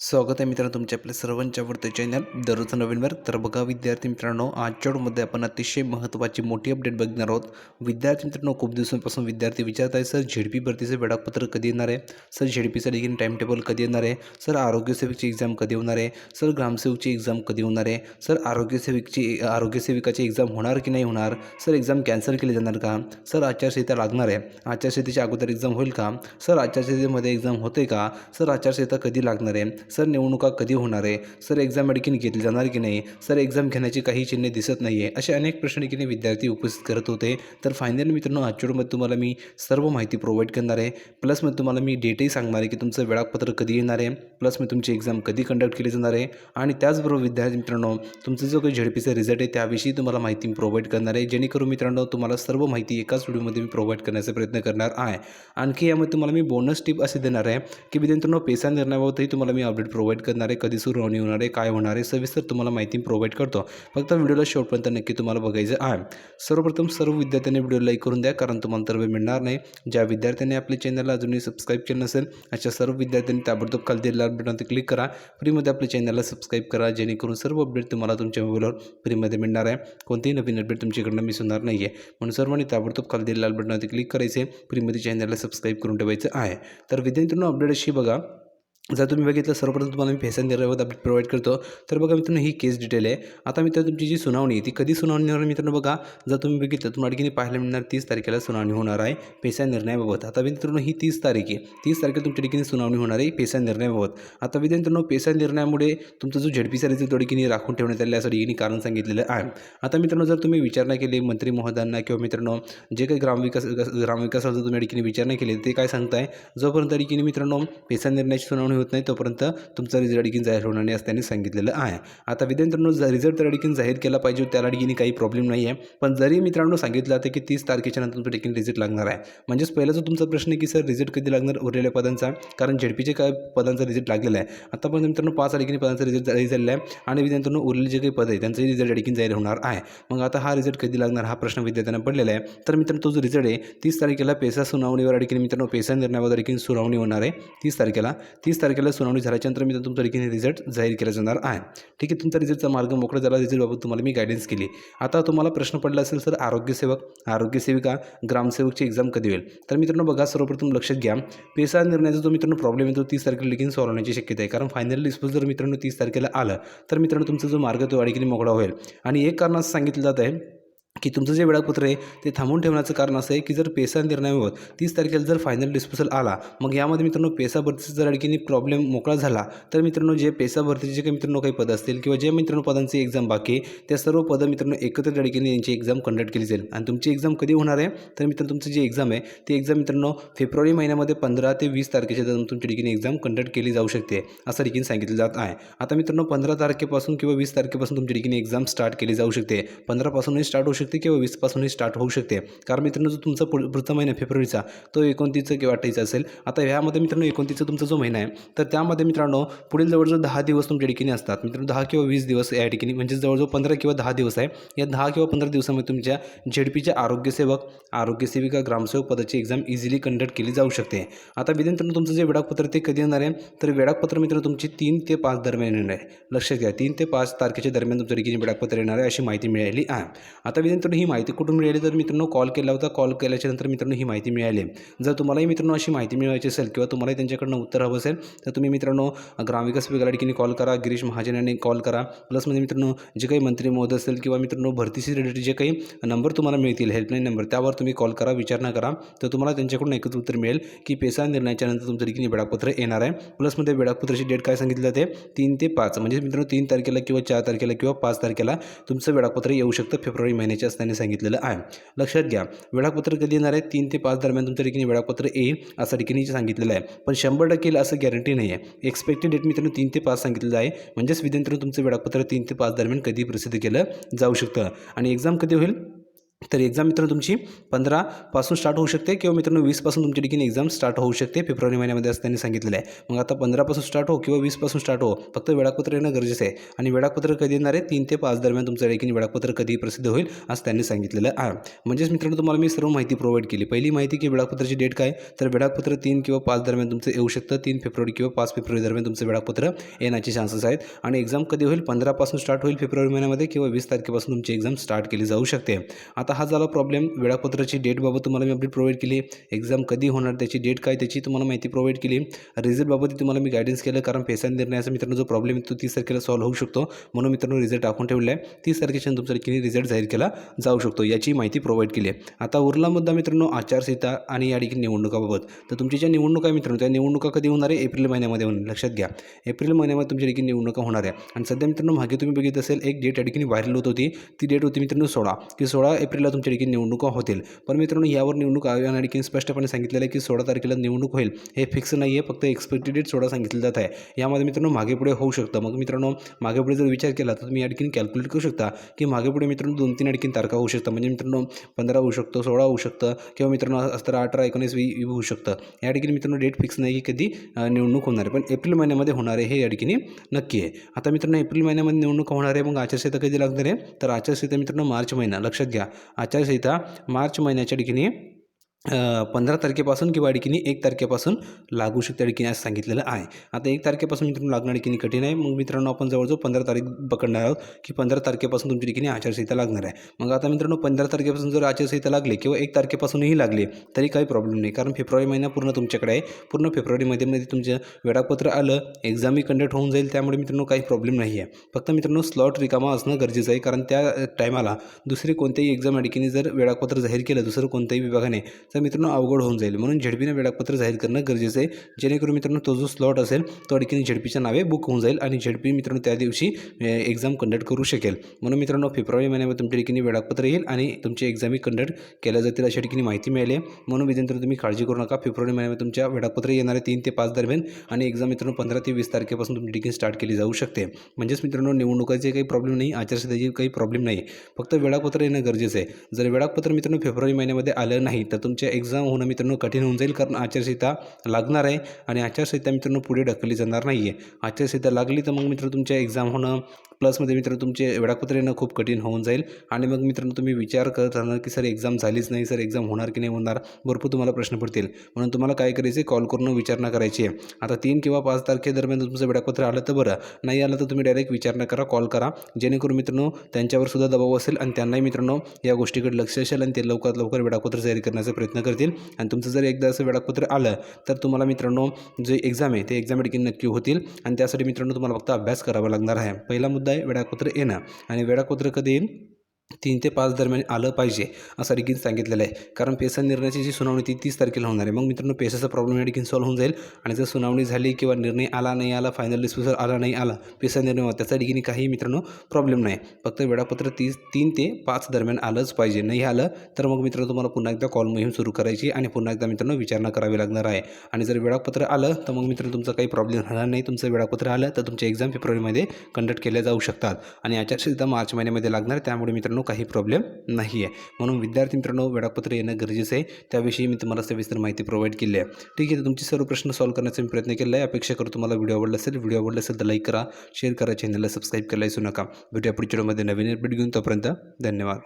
स्वागत आहे मित्रांनो तुमच्या आपल्या सर्वांच्या आवडते चॅनल दररोज नवीनवर तर बघा विद्यार्थी मित्रांनो आजच्या व्हिडिओमध्ये आपण अतिशय महत्त्वाची मोठी अपडेट बघणार आहोत. विद्यार्थी मित्रांनो खूप दिवसांपासून विद्यार्थी विचारत आहे सर झेडपी भरतीचं वेळापत्र कधी येणार आहे? सर झेडपीचं देखील टाईम टेबल कधी येणार आहे? सर आरोग्यसेवेची एक्झाम कधी होणार आहे? सर ग्रामसेवकची एक्झाम कधी होणार आहे? सर आरोग्यसेविकची आरोग्यसेविकाची एक्झाम होणार की नाही होणार? सर एक्झाम कॅन्सल केली जाणार का? सर आचारसंहिता लागणार आहे. आचारसंहितेच्या अगोदर एक्झाम होईल का? सर आचारसंहितेमध्ये एक्झाम होते का? सर आचारसंहिता कधी लागणार आहे? सर निवडणुका कधी होणार आहे? सर एक्झाम अडकीन घेतली जाणार की नाही? सर एक्झाम घेण्याची काही चिन्हे दिसत नाही आहे असे अनेक प्रश्न की नाही विद्यार्थी उपस्थित करत होते. तर फायनल मित्रांनो आजच्यामध्ये तुम्हाला मी सर्व माहिती प्रोव्हाइड करणार आहे. प्लस मग तुम्हाला मी डेटही सांगणार आहे की तुमचं वेळापत्रक कधी येणार आहे? प्लस मी तुमची एक्झाम कधी कंडक्ट केली जाणार आहे? आणि त्याचबरोबर विद्यार्थी मित्रांनो तुमचं जो काही झेडपीचा रिझल्ट आहे त्याविषयी तुम्हाला माहिती प्रोव्हाइड करणार आहे. जेणेकरून मित्रांनो तुम्हाला सर्व माहिती एकाच व्हिडिओमध्ये मी प्रोव्हाइड करण्याचा प्रयत्न करणार आहे. आणखी यामध्ये तुम्हाला मी बोनस टिप असे देणार आहे की विद्यार्थ्यांनो पैसा निर्णयाबाबतही तुम्हाला मी अपडेट प्रोव्हाइड करणार आहे कधी सुरू होणार आहे काय होणार आहे सविस्तर तुम्हाला माहिती प्रोव्हाइड करतो. फक्त व्हिडिओला शेवटपर्यंत नक्की तुम्हाला बघायचं आहे. सर्वप्रथम सर्व विद्यार्थ्यांनी व्हिडिओ लाईक करून द्या कारण तुम्हाला तर वेळ मिळणार नाही. ज्या विद्यार्थ्यांनी आपल्या चॅनलला अजूनही सबस्क्राईब केलं नसेल अशा सर्व विद्यार्थ्यांनी ताबडतोब खाली दिलेल्या बटनवर क्लिक करा. फ्रीमध्ये आपल्या चॅनलला सबस्क्राईब करा जेणेकरून सर्व अपडेट तुम्हाला तुमच्या मोबाईलवर फ्रीमध्ये मिळणार आहे. कोणतेही नवीन अपडेट तुमच्याकडनं मिस होणार नाही आहे म्हणून सर्वांनी ताबडतोब खाली दिलेल्या बटनवरती क्लिक करायचे. फ्रीमध्ये चॅनलला सबस्क्राईब करून ठेवायचं आहे. तर विद्यार्थ्यांना अपडेट अशी बघा. जर तुम्ही बघितलं सर्वप्रथम तुम्हाला मी फेसन निर्णयाबाबत अपडेट प्रोव्हाइड करतो. तर बघा मित्रांनो ही केस डिटेल आहे. आता मित्रांनो तुमची जी सुनावणी आहे ती कधी सुनावणी होणार मित्रांनो बघा. जर तुम्ही बघितलं तुम्हाला आणखी पाहायला मिळणार तीस तारखेला सुनावणी होणार आहे पेसा निर्णयाबाबत. आता मित्रांनो ही तीस तारीख आहे. तीस तारखेला तुमच्या ठिकाणी सुनावणी होणार आहे पेसा निर्णयाबाबत. आता मित्रांनो पेसा निर्णयामुळे तुमचा जो झेडपीचा रिझल्ट तो ठिकाणी राखून ठेवण्यात आले असं ठिकाणी कारण सांगितलेलं आहे. आता मित्रांनो जर तुम्ही विचारणा केली मंत्री महोदयांना किंवा मित्रांनो जे काही ग्रामविकास ग्रामविकासाचं तुम्ही ठिकाणी विचारणा केली ते काय सांगताय? जोपर्यंत ठिकाणी मित्रांनो पेसा निर्णयाची सुनावणी होत नाही तोपर्यंत तुमचा रिझल्ट अडकीन जाहीर होणार नाही असं त्यांनी सांगितलेलं आहे. आता विद्यार्थ्यांनो रिझल्ट तर अडकीन जाहीर केला पाहिजे त्याला अडकीने काही प्रॉब्लेम नाही आहे पण जरी मित्रांनो सांगितलं होतं की तीस तारखेच्या नंतर तुमचं टेकिन रिझल्ट लागणार आहे. म्हणजेच पहिला जो तुमचा प्रश्न आहे की सर रिझल्ट कधी लागणार? उरलेल्या पदांचा. कारण झेडपीचे काय पदांचा रिझल्ट लागलेला आहे. आतापर्यंत मित्रांनो पाच अडकीने पदांचा रिझल्ट जाहीर झालेला आहे. आणि विद्यार्थ्यांनो उरलेले जे काही पद आहे त्यांचाही रिझल्ट अडकीन जाहीर होणार आहे. मग आता हा रिझल्ट कधी लागणार हा प्रश्न विद्यार्थ्यांना पडलेला आहे. तर मित्रांनो तो जो रिझल्ट आहे तीस तारखेला पेसा सुनावणीवर ठिकाणी मित्रांनो पेसा निर्णयावर अडकीन सुनावणी होणार आहे. तीस तारखेला तीस तारखेला सुनावणी झाल्याच्यानंतर मी तुमच्या ठिकाणी रिझल्ट जाहीर केला जाणार आहे. ठीक आहे तुमचा रिझल्टचा मार्ग मोकळा झाला रिझल्टबाबत तुम्हाला मी गायडन्स केली. आता तुम्हाला प्रश्न पडला असेल सर आरोग्यसेवक आरोग्यसेविका ग्रामसेवकची एक्झाम कधी होईल? तर मित्रांनो बघा सर्वप्रथम लक्षात घ्या. पेसा निर्णयाचा जो मित्रांनो प्रॉब्लेम येतो तीस तारखेला देखील सॉल्व होण्याची शक्यता आहे. कारण फायनल डिस्पोज जर मित्रांनो तीस तारखेला आलं तर मित्रांनो तुमचा जो मार्ग तो अडीकीने मोकळा होईल. आणि एक कारण असं सांगितलं जात आहे की तुमचं जे वेळापत्र आहे ते थांबून ठेवण्याचं कारण असं आहे की जर पेसा निर्णयावर तीस तारखेला जर फायनल डिस्पोजल आला मग यामध्ये मित्रांनो पेसा भरतीचा जर आणखीन प्रॉब्लेम मोकळा झाला तर मित्रांनो जे पेसा भरतीचे जे काही मित्रांनो काही पद असतील किंवा जे मित्रांनो पदांची एक्झाम बाकी आहे त्या सर्व पदं मित्रांनो एकत्र अडकीने यांची एक्झाम कंडक्ट केली जाईल. आणि तुमची एक्झाम कधी होणार आहे? तर मित्रांनो तुमची जी एक्झाम आहे ती एक्झाम मित्रांनो फेब्रुवारी महिन्यामध्ये पंधरा ते वीस तारखेच्या दरम्यान तुमच्या ठिकाणी एक्झाम कंडक्ट केली जाऊ शकते असं ठिकाणी सांगितलं जात आहे. आता मित्रांनो पंधरा तारखेपासून किंवा वीस तारखेपासून तुमच्या ठिकाणी एक्झाम स्टार्ट केली जाऊ शकते. पंधरापासूनही स्टार्ट होऊ शकते. किंवा वीसपासूनही स्टार्ट होऊ शकते. कारण मित्रांनो जो तुमचा पुढ पुढचा महिना फेब्रुवारीचा तो एकोणतीसचा किंवा अठ्ठावीसचा असेल. आता ह्यामध्ये मित्रांनो एकोणतीसचा तुमचा जो महिना आहे तर त्यामध्ये मित्रांनो पुढील जवळजवळ दहा दिवस तुमच्या ठिकाणी असतात. मित्रांनो दहा किंवा वीस दिवस या ठिकाणी म्हणजे जवळजवळ पंधरा किंवा दहा दिवस आहे. या दहा किंवा पंधरा दिवसामध्ये तुमच्या झेडपीच्या आरोग्यसेवक आरोग्यसेविका ग्रामसेवक पदाची एक्झाम इझिली कंडक्ट केली जाऊ शकते. आता विद्यार्थ्यांनो तुमचं जे वेळापत्र ते कधी येणार आहे? तर वेळापत्र मित्रांनो तुमची तीन ते पाच दरम्यान येणार आहे. लक्षात घ्या तीन ते पाच तारखेच्या दरम्यान तुमच्या ठिकाणी वेळापत्र येणार आहे अशी माहिती मिळाली आहे. आता मित्रांनो ही माहिती कुठून मिळाली? तर मित्रांनो कॉल केला होता कॉल केल्याच्यानंतर मित्रांनो ही माहिती मिळाली. जर तुम्हालाही मित्रांनो अशी माहिती मिळवायची असेल किंवा तुम्हालाही त्यांच्याकडनं उत्तर हवं असेल तर तुम्ही मित्रांनो ग्रामविकास विभागाला कॉल करा गिरीश महाजन यांनी कॉल करा प्लसमध्ये मित्रांनो जे काही मंत्री महोदय असेल किंवा मित्रांनो भरतीशी रिलेटेड जे काही नंबर तुम्हाला मिळतील हेल्पलाईन नंबर त्यावर तुम्ही कॉल करा विचारणा करा. तर तुम्हाला त्यांच्याकडून एकच उत्तर मिळेल की पेसा निर्णयाच्या नंतर तुमचं देखील वेळापत्र येणार आहे. प्लसमध्ये वेळापत्राची डेट काय सांगितलं जाते तीन ते पाच. म्हणजे मित्रांनो तीन तारखेला किंवा चार तारखेला किंवा पाच तारखेला तुमचं वेळापत्र येऊ शकतं फेब्रुवारी महिन्याच्या त्यांनी सांगितलेलं आहे. लक्षात घ्या वेळापत्र कधी येणार आहे तीन ते पाच दरम्यान तुमच्या ठिकाणी वेळापत्र येईल असं ठिकाणी सांगितलेलं आहे. पण शंभर टक्के येईल असं गॅरंटी नाही आहे. एक्सपेक्टेड डेट मित्रांनो तीन ते पाच सांगितलेलं आहे. म्हणजेच विद्यार्थ्यांनी तुमचं वेळापत्र तीन ते पाच दरम्यान कधी प्रसिद्ध केलं जाऊ शकतं. आणि एक्झाम कधी होईल? तर एक्झाम मित्रांनो तुमची पंधरापासून स्टार्ट होऊ शकते किंवा मित्रांनो वीसपासून तुमच्या ठिकाणी एक्झाम स्टार्ट होऊ शकते. फेब्रुवारी महिन्यामध्ये असं त्यांनी सांगितलेलं आहे. मग आता पंधरापासून स्टार्ट हो किंवा वीसपासून स्टार्ट हो फक्त वेळापत्र येणं गरजेचं आहे. आणि वेळापत्र कधी येणार आहे? तीन ते पाच दरम्यान तुमच्या ठिकाणी वेळापत्र कधी प्रसिद्ध होईल असं त्यांनी सांगितलेलं आहे. म्हणजेच मित्रांनो तुम्हाला मी सर्व माहिती प्रोव्हाइड केली. पहिली माहिती की वेळापत्राची डेट काय? तर वेळापत्र तीन किंवा पाच दरम्यान तुमचं येऊ शकतं. तीन फेब्रुवारी किंवा पाच फेब्रुवारी दरम्यान तुमचं वेळापत्र येण्याचे चान्सेस आहेत. आणि एक्झाम कधी होईल? पंधरापासून स्टार्ट होईल फेब्रुवारी महिन्यामध्ये किंवा वीस तारखेपासून तुमची एक्झाम स्टार्ट केली जाऊ शकते. आता हा झाला प्रॉब्लेम वेळापत्राची डेटबाबत तुम्हाला मी अपडेट प्रोव्हाइड केली. एक्झाम कधी होणार त्याची डेट काय त्याची तुम्हाला माहिती प्रोव्हाइड केली. रिझल्टबाबत तुम्हाला मी गायडन्स केलं कारण फेसा निर्णयाचा मित्रांनो जो प्रॉब्लेम येतो तीस तारखेला सॉल्व्ह होऊ शकतो. म्हणून मित्रांनो रिझल्ट टाकून ठेवला आहे. तीस तारखेच्या तुमच्या ठिकाणी रिझल्ट जाहीर केला जाऊ शकतो याची माहिती प्रोव्हाइड केली आहे. आता उरला मुद्दा मित्रांनो आचारसंहिता आणि या ठिकाणी निवडणुकाबाबत तर तुमच्या ज्या निवडणुका आहे मित्रांनो त्या निवडणुका कधी होणार आहे? एप्रिल महिन्यामध्ये होणार लक्षात घ्या. एप्रिल महिन्यामध्ये तुमच्या ठिकाणी निवडणुका होणार आहे. आणि सध्या मित्रांनो मागे तुम्ही बघित असेल एक डेट या ठिकाणी व्हायरल होत होती. ती डेट होती मित्रांनो सोळा. की सोळा एप्रिल एप्रिलला तुमच्या ठिकाणी निवडणुका होतील. पण मित्रांनो यावर निवडणूक आयोगाने या स्पष्टपणे सांगितलेलं आहे की सोळा तारखेला निवडणूक होईल. हे फिक्स नाही आहे फक्त एक्सपेक्टेड डेट सोळा सांगितलं जात आहे. यामध्ये मित्रांनो मागे पुढे होऊ शकतं. मग मित्रांनो मागे पुढे जर विचार केला तर तुम्ही या ठिकाणी कॅल्क्युलेट करू शकता की मागे पुढे मित्रांनो दोन तीन या तारखा होऊ शकतात. म्हणजे मित्रांनो पंधरा होऊ शकतो सोळा होऊ शकतं किंवा मित्रांनो सतरा अठरा एकोणीस वी होऊ शकतं. या ठिकाणी मित्रांनो डेट फिक्स नाही की कधी निवडणूक होणार आहे. पण एप्रिल महिन्यामध्ये होणार आहे हे या ठिकाणी नक्की आहे. आता मित्रांनो एप्रिल महिन्यामध्ये निवडणूक होणार आहे. मग आचारसंहिता कधी लागणार आहे? तर आचारसंहिता मित्रांनो मार्च महिना. लक्षात घ्या. आचारसंहिता मार्च महिन्याच्या ठिकाणी पंधरा तारखेपासून किंवा अडकिनी एक तारखेपासून लागू शकते अडकिनी असं सांगितलेलं आहे. आता एक तारखेपासून मित्रांनो लागणार अडकिनी कठीण आहे. मग मित्रांनो आपण जवळजवळ पंधरा तारीख पकडणार आहोत की पंधरा तारखेपासून तुमच्या ठिकाणी आचारसंहिता लागणार आहे. मग आता मित्रांनो पंधरा तारखेपासून जर आचारसंहिता लागली किंवा एक तारखेपासूनही लागली तरी काही प्रॉब्लेम नाही. कारण फेब्रुवारी महिना पूर्ण तुमच्याकडे आहे. पूर्ण फेब्रुवारीमध्ये मध्ये तुमचं वेळापत्र आलं एक्झामही कंडक्ट होऊन जाईल त्यामुळे मित्रांनो काही प्रॉब्लेम नाही आहे फक्त मित्रांनो स्लॉट रिकामा असणं गरजेचं आहे. कारण त्या टायमाला दुसरी कोणत्याही एक्झाम अडकिनी जर वेळापत्र जाहीर केलं दुसरं कोणत्याही विभागाने तर मित्रांनो अवघड होऊन जाईल. म्हणून झेडपीनं वेळापत्र जाहीर करणं गरजेचं आहे. जेणेकरून मित्रांनो तो जो स्लॉट असेल तो ठिकाणी झेडपीच्या नावे बुक होऊन जाईल आणि झेडपी मित्रांनो त्या दिवशी एक्झाम कंडक्ट करू शकेल. म्हणून मित्रांनो फेब्रुवारी महिन्यामध्ये तुमच्या ठिकाणी वेळापत्र येईल आणि तुमची एक्झामही कंडक्ट केल्या जातील अशा ठिकाणी माहिती मिळाली आहे. म्हणून विद्यार्थी तुम्ही काळजी करू नका. फेब्रुवारी महिन्यामध्ये तुमच्या वेळापत्र येणारे तीन ते पाच दरम्यान आणि एक्झाम मित्रांनो पंधरा ते वीस तारखेपासून तुमची ठिकाणी स्टार्ट केली जाऊ शकते. म्हणजेच मित्रांनो निवडणुकाचे काही प्रॉब्लेम नाही आचारसंहितेची काही प्रॉब्लेम नाही. फक्त वेळापत्र येणं गरजेचं आहे. जर वेळापत्र मित्रांनो फेब्रुवारी महिन्यामध्ये आलं नाही तर तुमच्या एक्झाम होणं मित्रांनो कठीण होऊन जाईल कारण आचारसंहिता लागणार आहे आणि आचारसंहिता मित्रांनो पुढे ढकलली जाणार नाही आहे आचारसंहिता लागली तर मग मित्र तुमच्या एक्झाम होणं प्लसमध्ये मित्रांनो तुमचे वेळापत्र येणं खूप कठीण होऊन जाईल. आणि मग मित्रांनो तुम्ही विचार करत राहणार की सर एक्झाम झालीच नाही सर एक्झाम होणार की नाही होणार? भरपूर तुम्हाला प्रश्न पडतील. म्हणून तुम्हाला काय करायचे कॉल करून विचारणा करायची आहे. आता तीन किंवा पाच तारखेदरम्यान तुमचं वेळापत्र आलं तर बरं. नाही आलं तर तुम्ही डायरेक्ट विचारणा करा कॉल करा. जेणेकरून मित्रांनो त्यांच्यावर सुद्धा दबाव असेल आणि त्यांनाही मित्रांनो या गोष्टीकडे लक्ष असेल आणि ते लवकरात लवकर वेळापत्र जाहीर करण्याचा प्रयत्न करतील. आणि तुमचं जर एकदा असं वेळापत्र आलं तर तुम्हाला मित्रांनो जे एक्झाम आहे ते एक्झाम ठिकाणी नक्की होतील. आणि त्यासाठी मित्रांनो तुम्हाला फक्त अभ्यास करावा लागणार आहे. पहिला मुद्दा आहे वेडाकुत्र येणं. आणि वेडाकुत्र कधी येईल? तीन ते पाच दरम्यान आलं पाहिजे असं रिगीन सांगितलेलं आहे. कारण पेसा निर्णयाची जी सुनावणी ती तीस तारखेला होणार आहे. मग मित्रांनो पेसाचा प्रॉब्लेम या ठिकाणी सॉल्व्ह होऊन जाईल. आणि जर सुनावणी झाली किंवा निर्णय आला नाही आला फायनल डिस्पोजल आला नाही आला पेसा निर्णय त्याचा ठिकाणी काही मित्रांनो प्रॉब्लेम नाही. फक्त वेळापत्र तीस तीन ते पाच दरम्यान आलंच पाहिजे. नाही आलं तर मग मित्रांनो तुम्हाला पुन्हा एकदा कॉल मोहीम सुरू करायची आणि पुन्हा एकदा मित्रांनो विचारणा करावी लागणार आहे. आणि जर वेळापत्र आलं तर मग मित्रांनो तुमचा काही प्रॉब्लेम राहणार नाही. तुमचं वेळापत्र आलं तर तुमच्या एक्झाम फेब्रुवारीमध्ये कंडक्ट केल्या जाऊ शकतात. आणि आचारसंहिता मार्च महिन्यामध्ये लागणार त्यामुळे मित्रांनो काही प्रॉब्लेम नाही आहे म्हणून विद्यार्थी मित्रांनो वेळापत्र येणं गरजेचं आहे. त्याविषयी मी तुम्हाला सविस्तर माहिती प्रोव्हाइड केली आहे. ठीक आहे तर तुमचे सर्व प्रश्न सॉल्व्ह करण्याचा मी प्रयत्न केला आहे. अपेक्षा करतो तुम्हाला व्हिडिओ आवडला असेल व्हिडिओ आवडला असेल तर लाईक करा शेअर करा चॅनलला सबस्क्राईब करायला विसरू नका. भेटूया पुढच्या व्हिडिओमध्ये नवीन अपडेट घेऊन. तोपर्यंत धन्यवाद.